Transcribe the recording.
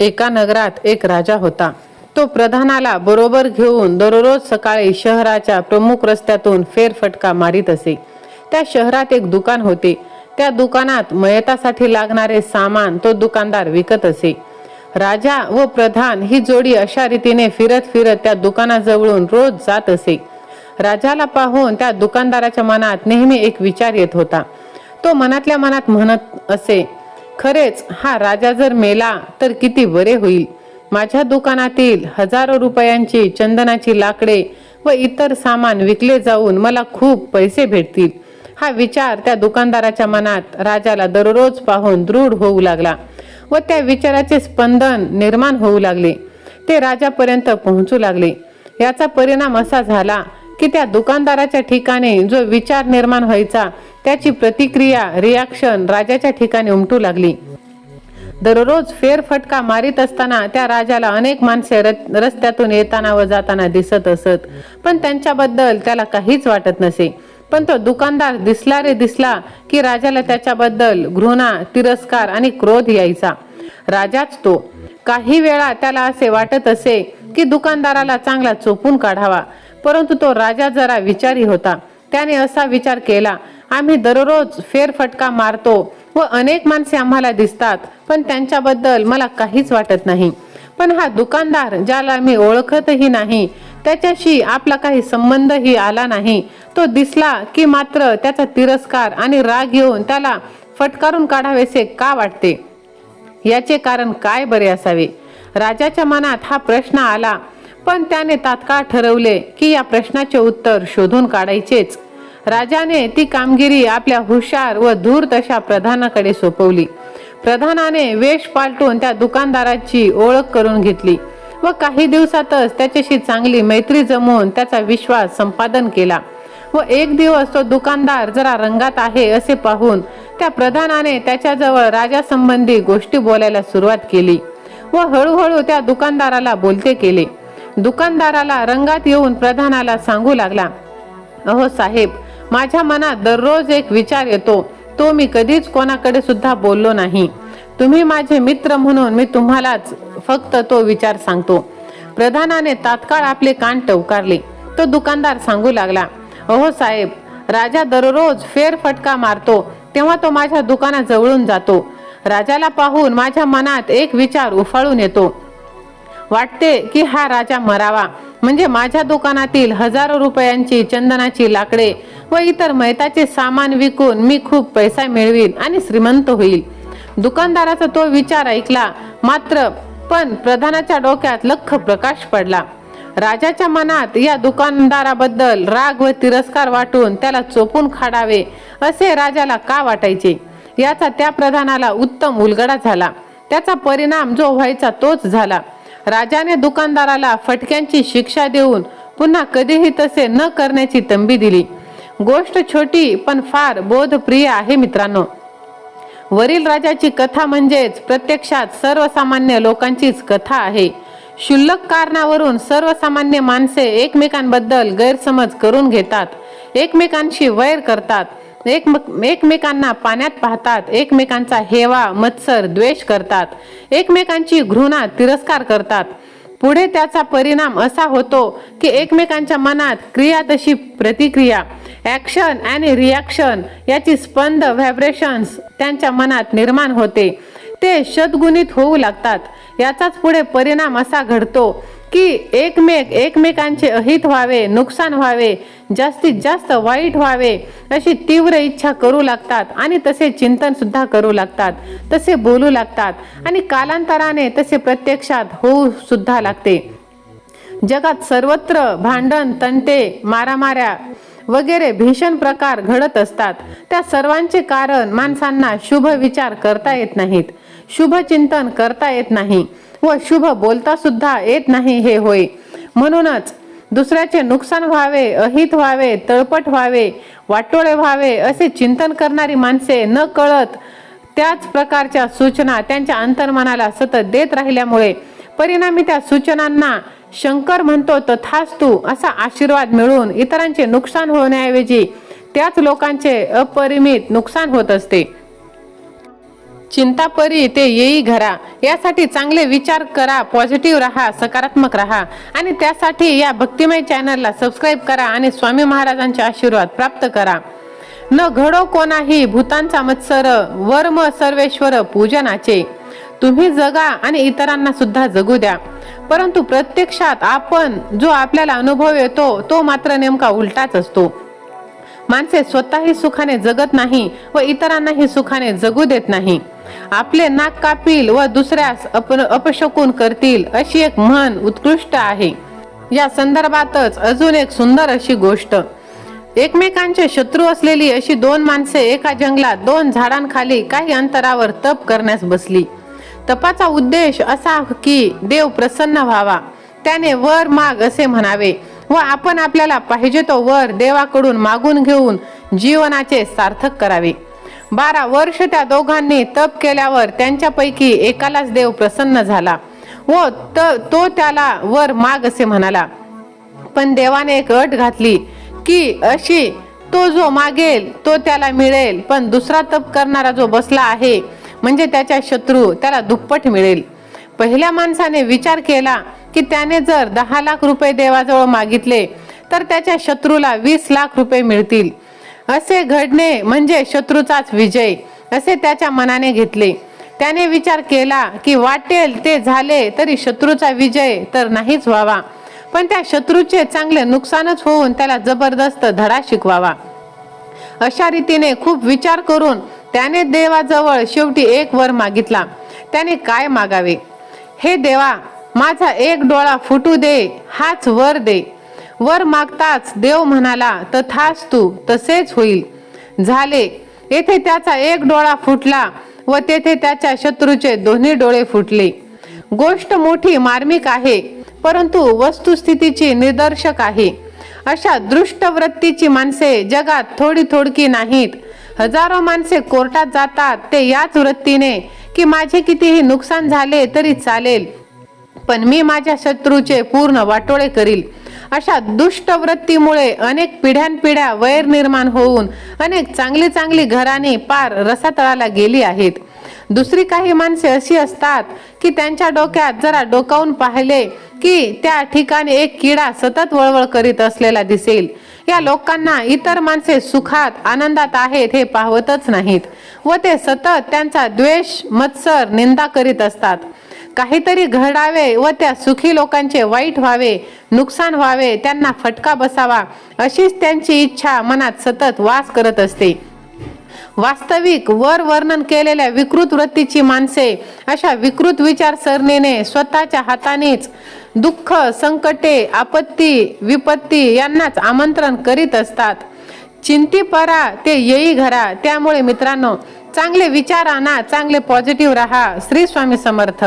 एका नगरात एक राजा होता. तो प्रधानाला बरोबर घेऊन दररोज सकाळी शहराच्या प्रमुख रस्त्यातून फेरफटका मारित असे. त्या शहरात एक दुकान होते. त्या दुकानात मयतासाठी लागणारे सामान तो दुकानदार विकत असे. राजा व प्रधान ही जोडी अशा रीतीने फिरत फिरत त्या दुकानाजवळून रोज जात असे. राजाला पाहून त्या दुकानदाराच्या मनात नेहमी एक विचार येत होता. तो मनातल्या मनात म्हणत असे खरेच हा राजा जर मेला तर किती बरे होईल. माझ्या दुकानातील हजारो रुपयांची चंदनाची लाकडे व इतर सामान विकले जाऊन मला खूप पैसे भेटतील. हा विचार त्या दुकानदाराच्या मनात राजाला दररोज पाहून दृढ होऊ लागला व त्या विचाराचे स्पंदन निर्माण होऊ लागले. ते राजापर्यंत पोहोचू लागले. याचा परिणाम असा झाला की त्या दुकानदाराच्या ठिकाणी जो विचार निर्माण व्हायचा त्याची प्रतिक्रिया रिॲक्शन राजाच्या ठिकाणी उमटू लागली. दररोज फेरफटका मारित असताना त्या राजाला अनेक माणसे रस्त्यातून येताना व जाताना दिसत असत. पण त्यांच्याबद्दल त्याला काहीच वाटत नसे. पण तो दुकानदार दिसला रे दिसला की राजाला त्याच्याबद्दल घृणा तिरस्कार आणि क्रोध यायचा. राजाच तो. काही वेळा त्याला असे वाटत असे की दुकानदाराला चांगला चोपून काढावा. परंतु तो राजा जरा विचारी होता. त्याने असा विचार केला आम्ही दररोज फेरफटका मारतो व अनेक माणसे आम्हाला दिसतात पण त्यांच्याबद्दल मला काहीच वाटत नाही. पण हा दुकानदार ज्याला मी ओळखतही नाही त्याच्याशी आपला काही संबंधही आला नाही. तो दिसला की मात्र त्याचा तिरस्कार आणि राग येऊन त्याला फटकारून काढावेसे का वाटते? याचे कारण काय बरे असावे? राजाच्या मनात हा प्रश्न आला पण त्याने तात्काळ ठरवले की या प्रश्नाचे उत्तर शोधून काढायचेच. राजाने ती कामगिरी आपल्या हुशार व धूर्त अशा प्रधानाकडे सोपवली. प्रधानाने वेश पालटून त्या दुकानदाराची ओळख करून घेतली व काही दिवसातच त्याच्याशी चांगली मैत्री जमवून त्याचा विश्वास संपादन केला व एक दिवस तो दुकानदार जरा रंगात आहे असे पाहून त्या प्रधानाने त्याच्याजवळ राजासंबंधी गोष्टी बोलायला सुरुवात केली व हळूहळू त्या दुकानदाराला बोलते केले. दुकानदाराला रंगात येऊन प्रधानाला सांगू लागला अहो साहेब माझ्या मनात दररोज एक विचार येतो. तो मी कधीच कोणाकडे सुद्धा बोललो नाही. तुम्ही माझे मित्र म्हणून मी तुम्हालाच फक्त तो विचार सांगतो. प्रधानाने तात्काळ आपले कान टवकारले. तो दुकानदार सांगू लागला अहो साहेब राजा दररोज फेरफटका मारतो तेव्हा तो माझ्या दुकानाजवळून जातो. राजाला पाहून माझ्या मनात एक विचार उफाळून येतो. वाटते की हा राजा मरावा. म्हणजे माझ्या दुकानातील हजारो रुपयांची चंदनाची लाकडे व इतर मैताचे सामान विकून मी खूप पैसा मिळवीन आणि श्रीमंत होईल. दुकानदाराचा तो विचार ऐकला मात्र पण प्रधानाच्या डोक्यात लख प्रकाश पडला. राजाच्या मनात या दुकानदाराबद्दल राग व तिरस्कार वाटून त्याला चोपून खाडावे असे राजाला का वाटायचे? याचा त्या प्रधानाला उत्तम उलगडा झाला. त्याचा परिणाम जो व्हायचा तोच झाला. राजाने दुकानदाराला फटक्यांची शिक्षा देऊन पुन्हा कधीही तसे न करण्याची तंबी दिली. गोष्ट छोटी पण फार बोधप्रिय आहे मित्रांनो. वरील राजाची कथा म्हणजेच प्रत्यक्षात सर्वसामान्य लोकांचीच कथा आहे. क्षुल्लक कारणावरून सर्वसामान्य माणसे एकमेकांबद्दल गैरसमज करून घेतात एकमेकांशी वैर करतात एकमेक एकमेकांना पाण्यात पाहतात एकमेकांचा हेवा मत्सर द्वेष करतात एकमेकांची घृणा तिरस्कार करतात. पुढे त्याचा परिणाम असा होतो की एकमेकांच्या मनात क्रिया तशी प्रतिक्रिया ॲक्शन आणि रिॲक्शन याची स्पंद व्हायब्रेशन्स त्यांच्या मनात निर्माण होते. ते शतगुणित होऊ लागतात. याचाच पुढे परिणाम असा घडतो की एकमेक एकमेकांचे अहित व्हावे नुकसान व्हावे जास्तीत जास्त वाईट व्हावे अशी तीव्र इच्छा करू लागतात आणि तसे चिंतन सुद्धा करू लागतात तसे बोलू लागतात आणि कालांतराने तसे प्रत्यक्षात होऊ सुद्धा लागते. जगात सर्वत्र भांडण तंटे मारामाऱ्या वगैरे भीषण प्रकार घडत असतात. त्या सर्वांचे कारण माणसांना शुभ विचार करता येत नाहीत. शुभ चिंतन करता येत नाही व शुभ बोलता सुद्धा येत नाही हे होय. म्हणूनच दुसऱ्याचे नुकसान व्हावे अहित व्हावे तळपट व्हावे वाटोळे व्हावे असे चिंतन करणारी माणसे न कळत त्याच प्रकारच्या सूचना त्यांच्या अंतर्मनाला सतत देत राहिल्यामुळे परिणामी त्या सूचनांना शंकर म्हणतो तथास्तु असा आशीर्वाद मिळून इतरांचे नुकसान होण्याऐवजी त्याच लोकांचे अपरिमित नुकसान होत असते. चिंतापरी ते येई घरा. यासाठी चांगले विचार करा पॉझिटिव्ह राहा सकारात्मक राहा. आणि त्यासाठी या भक्तिमय चॅनलला सबस्क्राईब करा आणि स्वामी महाराजांचे आशीर्वाद प्राप्त करा. न घडो कोणाही भूतांचा मत्सर वर्म सर्वेश्वर पूजनाचे. तुम्ही जगा आणि इतरांना सुद्धा जगू द्या. परंतु प्रत्यक्षात आपण जो आपल्याला अनुभव येतो तो मात्र नेमका उलटाच असतो. माणसे स्वतःही सुखाने जगत नाही व इतरांनाही सुखाने जगू देत नाही. आपले नाक कापील व दुसऱ्यास अप अपशकून करतील अशी एक म्हण उत्कृष्ट आहे. या संदर्भातच अजून एक सुंदर अशी गोष्ट. एकमेकांचे शत्रू असलेली अशी दोन माणसे एका जंगलात दोन झाडांखाली काही अंतरावर तप करण्यास बसली. तपाचा उद्देश असा की देव प्रसन्न व्हावा. त्याने वर माग असे म्हणावे व आपण आपल्याला पाहिजे तो वर देवाकडून मागून घेऊन जीवनाचे सार्थक करावे. बारा वर्ष त्या दोघांनी तप केल्यावर त्यांच्यापैकी एकालाच देव प्रसन्न झाला व त- तो त्याला वर माग असे म्हणाला. पण देवाने एक अट घातली की अशी तो जो मागेल तो त्याला मिळेल. पण दुसरा तप करणारा जो बसला आहे म्हणजे त्याच्या शत्रू त्याला दुप्पट मिळेल. पहिल्या माणसाने विचार केला की त्याने जर दहा लाख रुपये देवाजवळ मागितले तर त्याच्या शत्रूला वीस लाख रुपये मिळतील. असे घडणे म्हणजे शत्रूचाच विजय असे त्याच्या मनाने घेतले. त्याने विचार केला की वाटेल ते झाले तरी शत्रूचा विजय तर नाहीच व्हावा पण त्या शत्रूचे चांगले नुकसानच होऊन त्याला जबरदस्त धडा शिकवावा. अशा रीतीने खूप विचार करून त्याने देवाजवळ शेवटी एक वर मागितला. त्याने काय मागावे? हे देवा माझा एक डोळा फुटू दे हाच वर दे. वर मागताच देव म्हणाला तथाच तू तसेच होईल. झाले. येथे त्याचा एक डोळा फुटला व तेथे त्याच्या शत्रूचे दोन्ही डोळे फुटले. गोष्ट मोठी मार्मिक आहे परंतु वस्तुस्थितीची निदर्शक आहे. अशा दृष्ट वृत्तीची माणसे जगात थोडी थोडकी नाहीत. हजारो माणसे कोर्टात जातात ते याच वृत्तीने की माझे कितीही नुकसान झाले तरी चालेल. पण मी माझ्या शत्रूचे पूर्ण वाटोळे करील. अशा दुष्ट वृत्तीमुळे अनेक पिढ्यानपिढ्या वैर निर्माण होऊन अनेक चांगली चांगली घराणी पार रसातळाला गेली आहेत. दुसरी काही माणसे अशी असतात की त्यांच्या डोक्यात जरा डोकावून पाहिले की त्या ठिकाणी एक किडा सतत वळवळ करीत असलेला दिसेल. या लोकांना इतर माणसे सुखात आनंदात आहेत हे पाहवतच नाहीत व ते सतत त्यांचा द्वेष मत्सर निंदा करीत असतात. काहीतरी घडावे व त्या सुखी लोकांचे वाईट व्हावे नुकसान व्हावे त्यांना फटका बसावा अशीच त्यांची इच्छा मनात सतत वास करत असते. वास्तविक वर वर्णन केलेल्या विकृत वृत्तीची माणसे अशा विकृत विचारसरणीने स्वतःच्या हातानेच दुःख संकटे आपत्ती विपत्ती यांनाच आमंत्रण करीत असतात. चिंती परा ते येई घरा त्यामुळे मित्रांनो चांगले विचार आणा चांगले पॉझिटिव्ह राहा. श्री स्वामी समर्थ.